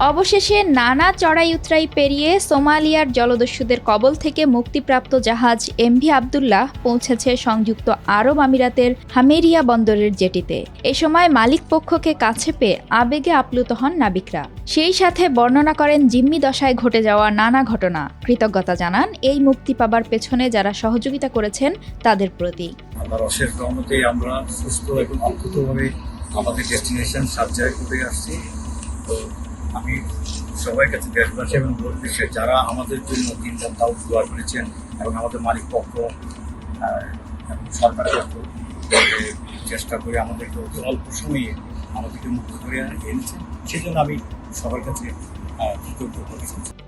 অবশেষে নানা চড়াই উতরাই পেরিয়ে সোমালিয়ার জলদস্যুদের কবল থেকে মুক্তিপ্রাপ্ত জাহাজ এমভি আবদুল্লাহ পৌঁছেছে সংযুক্ত আরব আমিরাতের হামেরিয়া বন্দরের জেটিতে। এ সময় মালিক পক্ষকে কাছে পেয়ে আবেগে আপ্লুত হন নাবিকরা। সেই সাথে বর্ণনা করেন জিম্মি দশায় ঘটে যাওয়া নানা ঘটনা। কৃতজ্ঞতা জানান এই মুক্তি পাবার পেছনে যারা সহযোগিতা করেছেন তাদের প্রতি। আমরা সুস্থ এবং আমাদের ডেস্টিনেশন সাবজেক্ট করে আসছি। তো আমি সবাই কাছে দেশবাসী এবং দেশে যারা আমাদের জন্য তিনটা তাও দোয়া করেছেন এবং আমাদের মালিক পক্ষ এবং সরকার চেষ্টা করে আমাদেরকে অতি অল্প সময়ে আমাদেরকে মুক্ত করে এনেছেন সেই জন্য আমি সবার কাছে কৃতজ্ঞ করেছি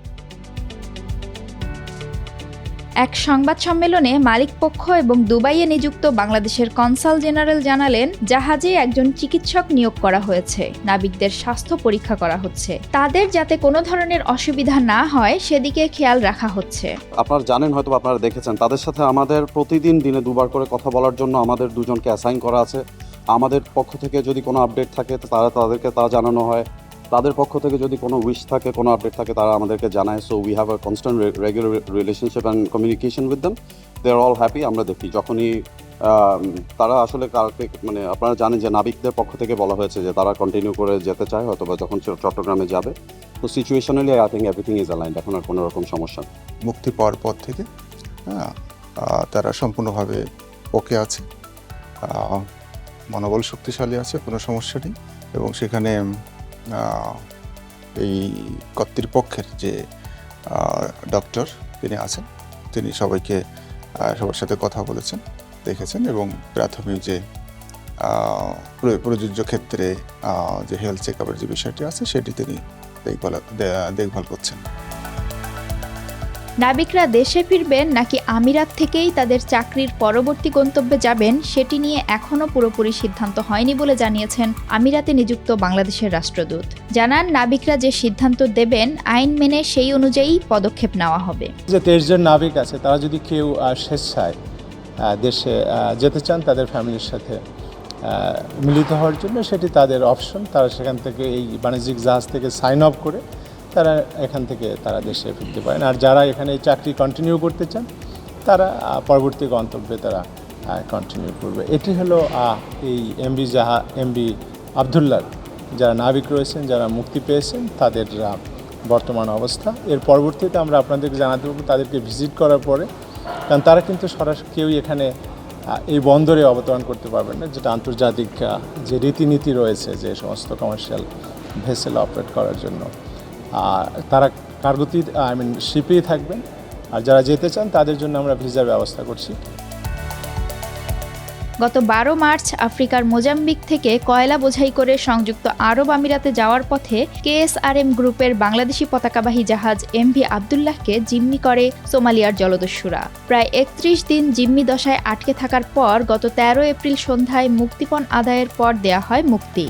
এক সংবাদ সম্মেলনে মালিক পক্ষ এবং দুবাইয়ে নিযুক্ত বাংলাদেশের কনসাল জেনারেল জানালেন, জাহাজে একজন চিকিৎসক নিয়োগ করা হয়েছে। নাবিকদের স্বাস্থ্য পরীক্ষা করা হচ্ছে। তাদের যাতে কোনো ধরনের অসুবিধা না হয়, সেদিকে খেয়াল রাখা হচ্ছে। আপনারা জানেন হয়তো আপনারা দেখেছেন, তাদের সাথে আমাদের প্রতিদিন দিনে দুবার করে কথা বলার জন্য আমাদের দুজনকে অ্যাসাইন করা আছে। আমাদের পক্ষ থেকে যদি কোনো আপডেট থাকে, তারা তাদেরকে তা জানানো হয়। তাদের পক্ষ থেকে যদি কোনো উইশ থাকে কোনো আপডেট থাকে তারা আমাদেরকে জানায়। So we have a constant regular relationship and communication with them they are all happy আমরা দেখি। যখনই তারা আসলে কালকে মানে আপনারা জানেন যে নাবিকদের পক্ষ থেকে বলা হয়েছে যে তারা কন্টিনিউ করে যেতে চায় হয়তো বা যখন চট্টগ্রামে যাবে। তো situationally I think everything is aligned এখন আর কোনো রকম সমস্যা নেই। মুক্তি পাওয়ার পর থেকে হ্যাঁ, তারা সম্পূর্ণভাবে ওকে আছে। মনোবল শক্তিশালী আছে কোনো সমস্যা নেই। এবং সেখানে এই কর্তৃপক্ষের যে ডক্টর তিনি আছেন, তিনি সবাইকে সবার সাথে কথা বলেছেন, দেখেছেন এবং প্রাথমিক যে প্রযোজ্য ক্ষেত্রে যে হেলথ চেক আপের যে বিষয়টি আছে, সেটি তিনি দেখভাল দেখভাল করছেন। নাবিকরা দেশে ফিরবেন নাকি আমিরাত থেকেই তাদের চাকরির পরবর্তী গন্তব্যে যাবেন, সেটি নিয়ে এখনও পুরোপুরি সিদ্ধান্ত হয়নি বলে জানিয়েছেন আমিরাতে নিযুক্ত বাংলাদেশের রাষ্ট্রদূত। জানান, নাবিকরা যে সিদ্ধান্ত দেবেন, আইন মেনে সেই অনুযায়ী পদক্ষেপ নেওয়া হবে। যে তেইশ জন নাবিক আছে, তারা যদি কেউ স্বেচ্ছায় দেশে যেতে চান, তাদের ফ্যামিলির সাথে মিলিত হওয়ার জন্য সেটি তাদের অপশন। তারা সেখান থেকে এই বাণিজ্যিক জাহাজ থেকে সাইন আপ করে তারা এখান থেকে তারা দেশে ফিরতে পারেন। আর যারা এখানে চাকরি কন্টিনিউ করতে চান, তারা পরবর্তী গন্তব্যে তারা কন্টিনিউ করবে। এটি হলো এই এমবি জাহা এমবি আবদুল্লার যারা নাবিক রয়েছেন, যারা মুক্তি পেয়েছেন, তাদের বর্তমান অবস্থা। এর পরবর্তীতে আমরা আপনাদেরকে জানাতে পারব, তাদেরকে ভিজিট করার পরে, কারণ তারা কিন্তু সরাসরি কেউই এখানে এই বন্দরে অবতরণ করতে পারবেন না, যেটা আন্তর্জাতিক যে রীতিনীতি রয়েছে যে সমস্ত কমার্শিয়াল ভেসেল অপারেট করার জন্য। তারা কার্গতি আই মিন শিপেই থাকবেন। আর যারা যেতে চান, তাদের জন্য আমরা ভিসার ব্যবস্থা করছি। গত বারো মার্চ আফ্রিকার মোজাম্বিক থেকে কয়লা বোঝাই করে সংযুক্ত আরব আমিরাতে যাওয়ার পথে কেএসআরএম গ্রুপের বাংলাদেশি পতাকাবাহী জাহাজ এমভি আবদুল্লাহকে জিম্মি করে সোমালিয়ার জলদস্যুরা। প্রায় একত্রিশ দিন জিম্মি দশায় আটকে থাকার পর গত তেরো এপ্রিল সন্ধ্যায় মুক্তিপণ আদায়ের পর দেয়া হয় মুক্তি।